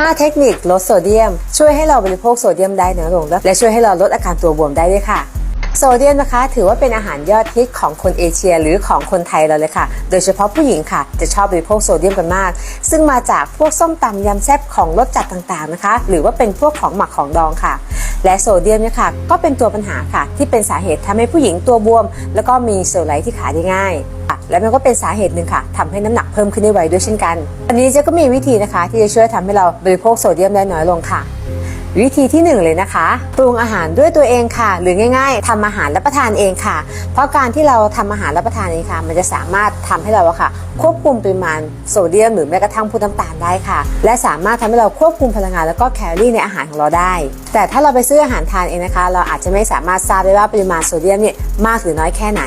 5 เทคนิคลดโซเดียม ช่วยให้เราบริโภคโซเดียมได้น้อยลงและช่วยให้เราลดอาการตัวบวมได้ด้วยค่ะโซเดียมนะคะ ถือว่าเป็นอาหารยอดฮิตของคนเอเชียหรือของคนไทยเราเลยค่ะ โดยเฉพาะผู้หญิงค่ะ จะชอบบริโภคโซเดียมกันมาก ซึ่งมาจากพวกส้มตำยำแซ่บของรสจัดต่างๆนะคะ หรือว่าเป็นพวกของหมักของดองค่ะ และโซเดียมเนี่ยค่ะก็เป็นตัวปัญหาค่ะ ที่เป็นสาเหตุทำให้ผู้หญิงตัวบวม แล้วก็มีเซลล์ไลท์ที่ขาได้ง่าย และมันก็เป็นสาเหตุหนึ่งค่ะทำให้น้ำหนักเพิ่มขึ้นได้ไวด้วยเช่นกัน อันนี้เจะก็มีวิธีนะคะ ที่จะช่วยทำให้เราบริโภคโซเดียมได้น้อยลงค่ะ วิธีที่ 1 เลยนะคะ ปรุงอาหารด้วยตัวเองค่ะ หรือง่ายๆทำอาหารรับประทานเองค่ะ เพราะการที่เราทำอาหารรับประทานเองค่ะ มันจะสามารถทำให้เราอะค่ะ ควบคุมปริมาณโซเดียมหรือแม้กระทั่งพวกน้ำตาลได้ค่ะ และสามารถทำให้เราควบคุมพลังงานแล้วก็แคลอรี่ในอาหารของเราได้ แต่ถ้าเราไปซื้ออาหารทานเองนะคะ เราอาจจะไม่สามารถทราบได้ว่าปริมาณโซเดียมเนี่ยมากหรือน้อยแค่ไหน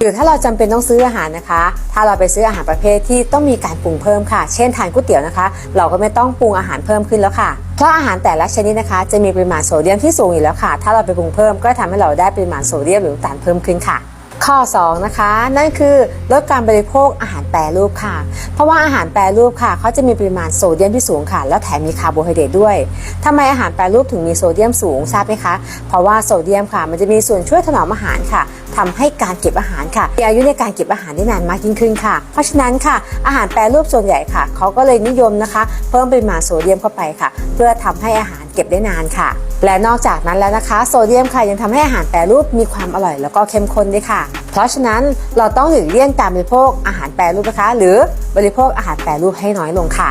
หรือถ้าเราจำเป็นต้องซื้ออาหารนะคะ ถ้าเราไปซื้ออาหารประเภทที่ต้องมีการปรุงเพิ่มค่ะ เช่นทานก๋วยเตี๋ยวนะคะ เราก็ไม่ต้องปรุงอาหารเพิ่มขึ้นแล้วค่ะ เพราะอาหารแต่ละชนิดนะคะ จะมีปริมาณโซเดียมที่สูงอยู่แล้วค่ะ ถ้าเราไปปรุงเพิ่มก็ทำให้เราได้ปริมาณโซเดียมหรือน้ำตาลเพิ่มขึ้นค่ะข้อ2นะคะนั่นคือลดการบริโภคอาหารแปรรูปค่ะ เพราะว่าอาหารแปรรูปค่ะเขาจะมีปริมาณโซเดียมที่สูงค่ะ แล้วแถมมีคาร์โบไฮเดรตด้วยทำไมอาหารแปรรูปถึงมีโซเดียมสูงทราบไหมคะ เพราะว่าโซเดียมค่ะ มันจะมีส่วนช่วยถนอมอาหารค่ะ ทำให้การเก็บอาหารค่ะมีอายุในการเก็บอาหารได้นานมากยิ่งขึ้นค่ะ เพราะฉะนั้นค่ะ อาหารแปรรูปส่วนใหญ่ค่ะเขาก็เลยนิยมนะคะ เพิ่มปริมาณโซเดียมเข้าไปค่ะ เพื่อทำให้อาหารเก็บได้นานค่ะ และนอกจากนั้นแล้วนะคะ โซเดียมค่ะยังทำให้อาหารแปรรูปมีความอร่อยแล้วก็เข้มข้นด้วยค่ะ เพราะฉะนั้นเราต้องหลีกเลี่ยงการบริโภคอาหารแปรรูปนะคะ หรือบริโภคอาหารแปรรูปให้น้อยลงค่ะ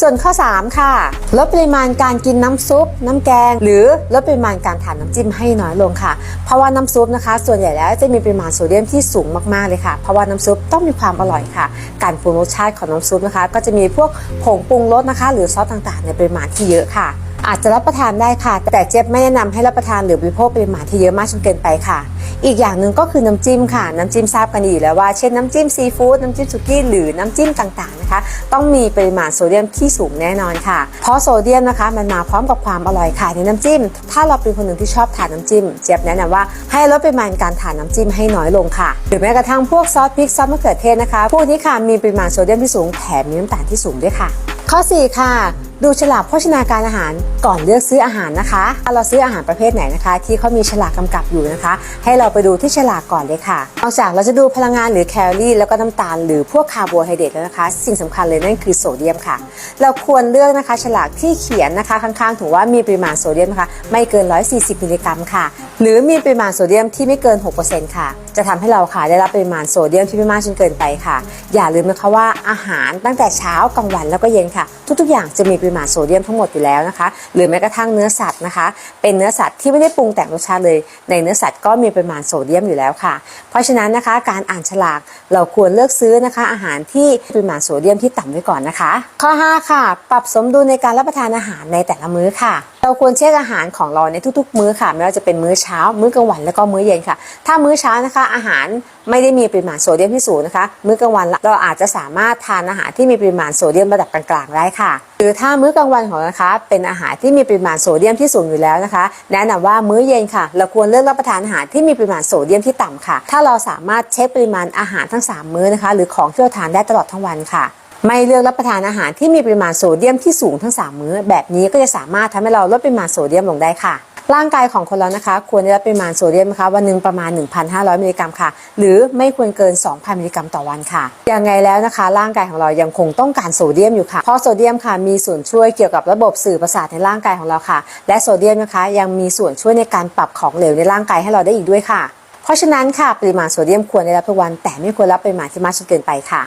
ส่วนข้อ 3 ค่ะ ลดปริมาณการกินน้ำซุป น้ำแกง หรือลดปริมาณการทานน้ำจิ้มให้น้อยลงค่ะ เพราะว่าน้ำซุปนะคะ ส่วนใหญ่แล้วจะมีปริมาณโซเดียมที่สูงมากๆเลยค่ะ เพราะว่าน้ำซุปต้องมีความอร่อยค่ะ การปรุงรสชาติของน้ำซุปนะคะ ก็จะมีพวกผงปรุงรสนะคะ หรือซอสต่างๆ ในปริมาณที่เยอะค่ะ อาจจะรับประทานได้ค่ะ แต่เจ๊บไม่แนะนำให้รับประทานหรือบริโภคปริมาณที่เยอะมากจนเกินไปค่ะ อีกอย่างหนึ่งก็คือน้ำจิ้มค่ะ น้ำจิ้มทราบกันดีอยู่แล้วว่า เช่นน้ำจิ้มซีฟู้ดน้ำจิ้มสุกี้หรือน้ำจิ้มต่างๆนะคะ ต้องมีปริมาณโซเดียมที่สูงแน่นอนค่ะ เพราะโซเดียมนะคะ มันมาพร้อมกับความอร่อยค่ะในน้ำจิ้ม ถ้าเราเป็นคนหนึ่งที่ชอบทานน้ำจิ้ม เจ๊บแนะนำว่าให้ลดปริมาณการทานน้ำจิ้มให้น้อยลงค่ะ หรือแม้กระทั่งพวกซอสพริกซอสมะเขือเทศนะคะ พวกนี้ค่ะมีปริมาณโซเดียมที่สูงแถมมีน้ำตาลที่สูงด้วยค่ะ ข้อ 4 ค่ะ ดูฉลากโภชนาการอาหารก่อนเลือกซื้ออาหารนะคะถ้าเราซื้ออาหารประเภทไหนนะคะ ที่เขามีฉลากกำกับอยู่นะคะ ให้เราไปดูที่ฉลากก่อนเลยค่ะนอกจากเราจะดูพลังงานหรือแคลอรี่ แล้วก็น้ำตาลหรือพวกคาร์โบไฮเดรตแล้วนะคะ สิ่งสำคัญเลยนั่นคือโซเดียมค่ะ เราควรเลือกนะคะ ฉลากที่เขียนนะคะข้างๆถึงว่ามีปริมาณโซเดียมนะคะไม่เกิน 140 มิลลิกรัมค่ะ หรือมีปริมาณโซเดียมที่ไม่เกิน 6%ค่ะ จะทำให้เราค่ะได้รับปริมาณโซเดียมที่ไม่มากจนเกินไปค่ะ อย่าลืมนะคะว่าอาหารตั้งแต่เช้ากลางวันแล้วก็เย็นค่ะ ทุกๆอย่างจะมีปริมาณโซเดียมทั้งหมดอยู่แล้วนะคะ หรือแม้กระทั่งเนื้อสัตว์นะคะ เป็นเนื้อสัตว์ที่ไม่ได้ปรุงแต่งรสชาติเลย ในเนื้อสัตว์ก็มีปริมาณโซเดียมอยู่แล้วค่ะ เพราะฉะนั้นนะคะ การอ่านฉลากเราควรเลือกซื้อนะคะ อาหารที่ปริมาณโซเดียมที่ต่ำไว้ก่อนนะคะ ข้อ 5 ค่ะ ปรับสมดุลในการรับประทานอาหารในแต่ละมื้อค่ะเราควรเช็คอาหารของเราในทุกๆ มื้อค่ะ ไม่ว่าจะเป็นมื้อเช้า มื้อกลางวันแล้วก็มื้อเย็นค่ะ ถ้ามื้อเช้านะคะอาหารไม่ได้มีปริมาณโซเดียมที่สูงนะคะ มื้อกลางวันเราอาจจะสามารถทานอาหารที่มีปริมาณโซเดียมระดับกลางๆได้ค่ะ หรือถ้ามื้อกลางวันของเรานะคะ เป็นอาหารที่มีปริมาณโซเดียมที่สูงอยู่แล้วนะคะ แนะนำว่ามื้อเย็นค่ะ เราควรเลือกรับประทานอาหารที่มีปริมาณโซเดียมที่ต่ำค่ะ ถ้าเราสามารถเช็คปริมาณอาหารทั้ง 3 มื้อนะคะ หรือของที่เราทานได้ตลอดทั้งวันค่ะ ไม่เลือกรับประทานอาหารที่มีปริมาณโซเดียมที่สูงทั้ง 3 มื้อ แบบนี้ก็จะสามารถทำให้เราลดปริมาณโซเดียมลงได้ค่ะ ร่างกายของคนเรานะคะ ควรได้รับปริมาณโซเดียมนะคะวันหนึ่งประมาณ 1,500 มิลลิกรัมค่ะ หรือไม่ควรเกิน 2,000 มิลลิกรัมต่อวันค่ะยังไงแล้วนะคะ ร่างกายของเรายังคงต้องการโซเดียมอยู่ค่ะ เพราะโซเดียมค่ะมีส่วนช่วยเกี่ยวกับระบบสื่อประสาทในร่างกายของเราค่ะ และโซเดียมนะคะยังมีส่วนช่วยในการปรับของเหลวในร่างกายให้เราได้อีกด้วยค่ะ เพราะฉะนั้นค่ะปริมาณโซเดียมควรได้รับทุกวัน แต่ไม่ควรรับปริมาณที่มากจนเกินไปค่ะ